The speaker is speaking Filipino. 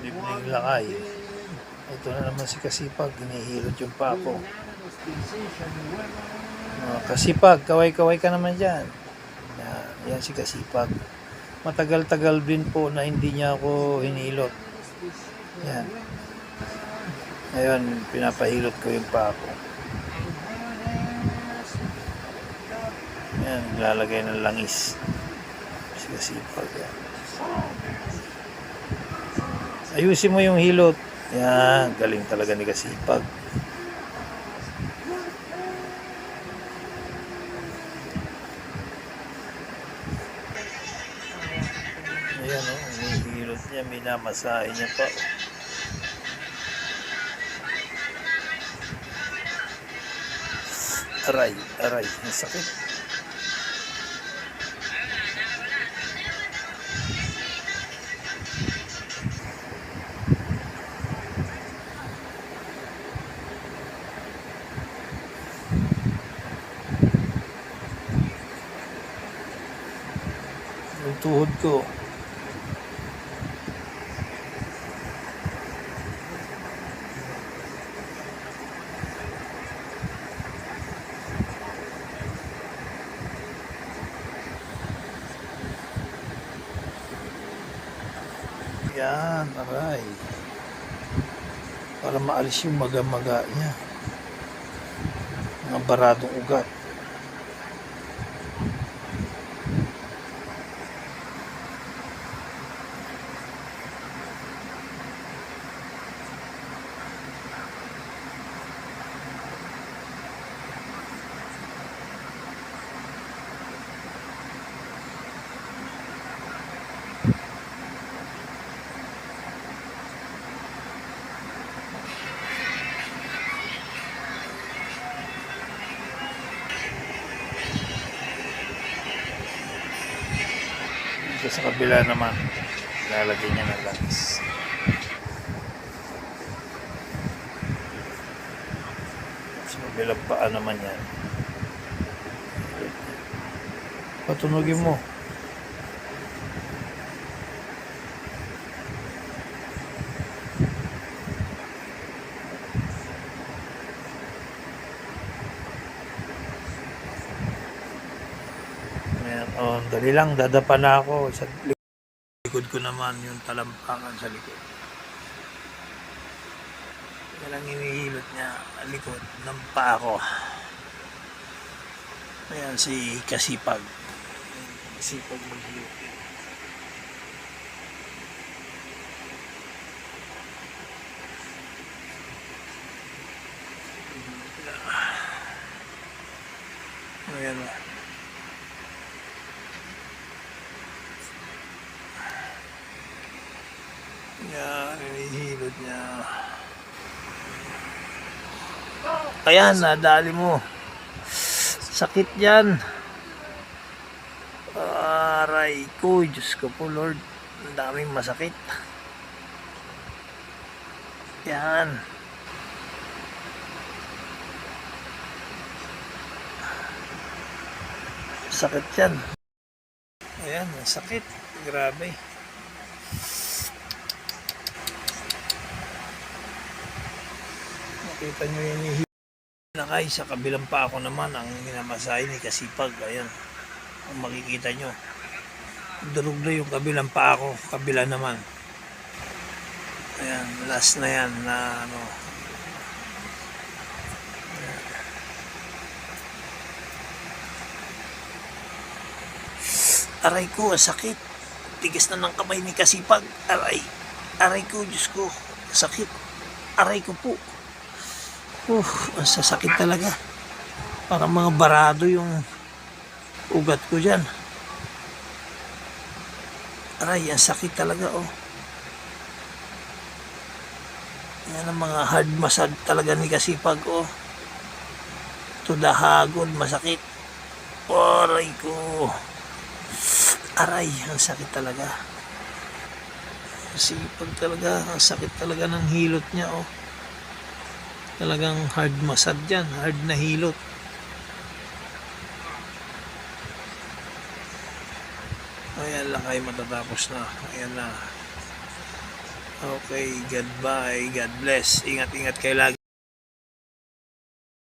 Evening, lakay. Ito na naman si Kasipag, hinihilot yung pako. Uh, Kasipag, kaway-kaway ka naman dyan. Yan, yan si Kasipag. Matagal-tagal din po na hindi niya ako hinilot. Yan. Ngayon, pinapahilot ko yung pako. Yan, lalagay ng langis. Si Kasipag yan. Ayusin mo yung hilot. Yan, galing talaga ni Kasipag. Ayan o, oh, hilot niya, minamasahe niya pa. Aray, aray, ang sakit. Tuhod ko. Yan, aray. Para maalis yung maga-maga niya. Mga baradong ugat. Sa kabila naman, lalagay niya ng langis. Sa kabilang paa naman yan. Patunogin mo. Ayan, oh, dali lang, dadapa na ako. Sa likod ko naman yung talampakan sa likod. Yan ang hinihilot niya, likod ng paa ko. Ayan si Kasipag. Kasipag maghilot. Ayan o. Yan, hinihilot niya. Ayan, nadali mo. Sakit yan. Aray ko, Diyos ko po Lord. Ang daming masakit. Yan. Sakit yan. Ayan, sakit. Grabe. Makita nyo yung hihi- Nakay sa kabilang pa ako naman ang minamasahe ni Kasipag. Ayan. Ang makikita nyo. Durog na yung kabilang pa ako. Kabila naman. Ayan. Last na yan na ano. Aray ko, sakit. Tigas na ng kamay ni Kasipag. Aray. Aray ko, Diyos ko. Sakit. Aray ko po. Uh, ang sasakit talaga. Parang mga barado yung ugat ko dyan. Aray, ang sakit talaga, oh. Yan ang mga hard massage talaga ni Kasipag, oh. Tudahagod, masakit. Aray ko. Aray, ang sakit talaga. Kasipag talaga, ang sakit talaga ng hilot niya, oh. Talagang hard massage yan, hard na hilot. Ayan lang ay matatapos na. Ayan na. Okay, goodbye. God bless. Ingat-ingat kayo lagi.